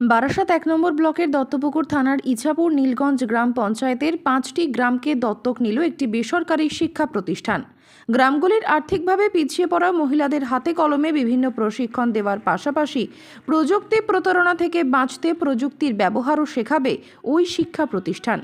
বারাসাত এক নম্বর ব্লকের দত্তপুকুর থানার ইছাপুর নীলগঞ্জ গ্রাম পঞ্চায়েতের পাঁচটি গ্রামকে দত্তক নিল একটি বেসরকারি শিক্ষা প্রতিষ্ঠান। গ্রামগুলির আর্থিকভাবে পিছিয়ে পড়া মহিলাদের হাতে কলমে বিভিন্ন প্রশিক্ষণ দেওয়ার পাশাপাশি প্রযুক্তি প্রতারণা থেকে বাঁচতে প্রযুক্তির ব্যবহারও শেখাবে ওই শিক্ষা প্রতিষ্ঠান।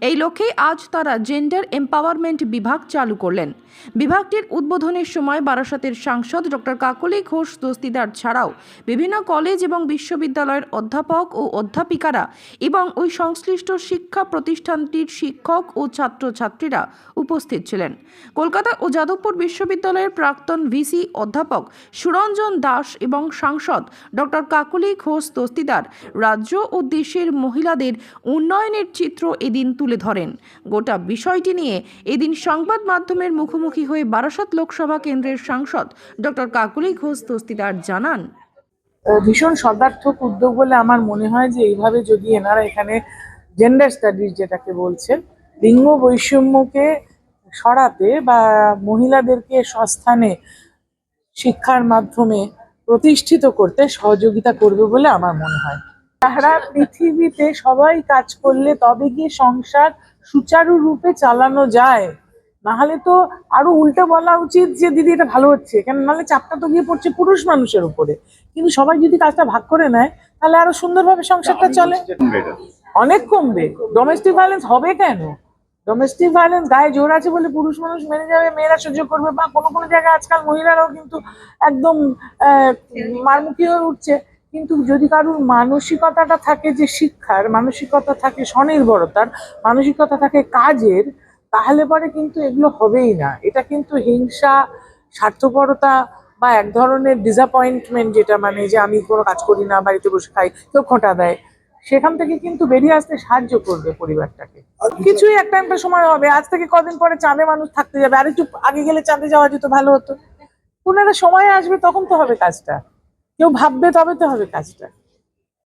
এই লক্ষ্যে আজ তারা জেন্ডার এম্পাওয়ারমেন্ট বিভাগ চালু করলেন। বিভাগটির উদ্বোধনের সময় বারাসাতের সাংসদ ডক্টর কাকলি ঘোষ দস্তিদার ছাড়াও বিভিন্ন কলেজ এবং বিশ্ববিদ্যালয়ের অধ্যাপক ও অধ্যাপিকারা এবং ওই সংশ্লিষ্ট শিক্ষা প্রতিষ্ঠানটির শিক্ষক ও ছাত্রছাত্রীরা উপস্থিত ছিলেন। কলকাতা ও যাদবপুর বিশ্ববিদ্যালয়ের প্রাক্তন ভিসি অধ্যাপক সুরঞ্জন দাস এবং সাংসদ ডক্টর কাকলি ঘোষ দস্তিদার রাজ্য ও দেশের মহিলাদের উন্নয়নের চিত্র এদিন তুলে ধরেন। গোটা বিষয়টি নিয়ে এদিন সংবাদ মাধ্যমের মুখোমুখি হয়ে বারাসাত লোকসভা কেন্দ্রের সাংসদ ডক্টর কাকলি ঘোষ দস্তিদার জানান। ভীষণ সদার্থক উদ্যোগ বলে আমার মনে হয় যে এইভাবে যদি এনারা এখানে জেন্ডার স্টাডিজ যেটাকে বলছেন, লিঙ্গ বৈষম্যকে সরাতে বা মহিলাদেরকে সস্থানে শিক্ষার মাধ্যমে প্রতিষ্ঠিত করতে সহযোগিতা করবে বলে আমার মনে হয়। সারা পৃথিবীতে সবাই কাজ করলে তবে গিয়ে সংসার সুচারুরূপে চালানো যায়। নাহলে তো আরও উল্টো বলা উচিত যে দিদি এটা ভালো হচ্ছে। কেন নাহলে চাপটা তো গিয়ে পড়ছে পুরুষ মানুষের উপরে। কিন্তু সবাই যদি কাজটা ভাগ করে নেয় তাহলে আরও সুন্দরভাবে সংসারটা চলে। অনেক কমবে। ডোমেস্টিক ভায়োলেন্স হবে কেন? ডোমেস্টিক ভায়োলেন্স গায়ে জোর আছে বলে পুরুষ মানুষ মেনে যাবে মেয়েরা সহ্য করবে বা কোনো কোনো জায়গায় আজকাল মহিলারাও কিন্তু একদম আহ, মারমুখী হয়ে উঠছে। কিন্তু যদি কারোর মানসিকতাটা থাকে যে শিক্ষার মানসিকতা থাকে স্বনির্ভরতার মানসিকতা থাকে কাজের তাহলে পরে কিন্তু এগুলো হবেই না। এটা কিন্তু হিংসা স্বার্থপরতা বা এক ধরনের ডিসঅ্যাপয়েন্টমেন্ট যেটা মানে যে আমি কোনো কাজ করি না বাড়িতে বসে খাই কেউ খোঁটা দেয় সেখান থেকে কিন্তু বেরিয়ে আসতে সাহায্য করবে পরিবারটাকে। কিছুই একটা একটা সময় হবে। আজ থেকে কদিন পরে চাঁদে মানুষ থাকতে যাবে। আর একটু আগে গেলে চাঁদে যাওয়া যেত ভালো হতো। কোনো একটা সময় আসবে তখন তো হবে কাজটা। কেউ ভাববে তবে তো হবে কাজটা।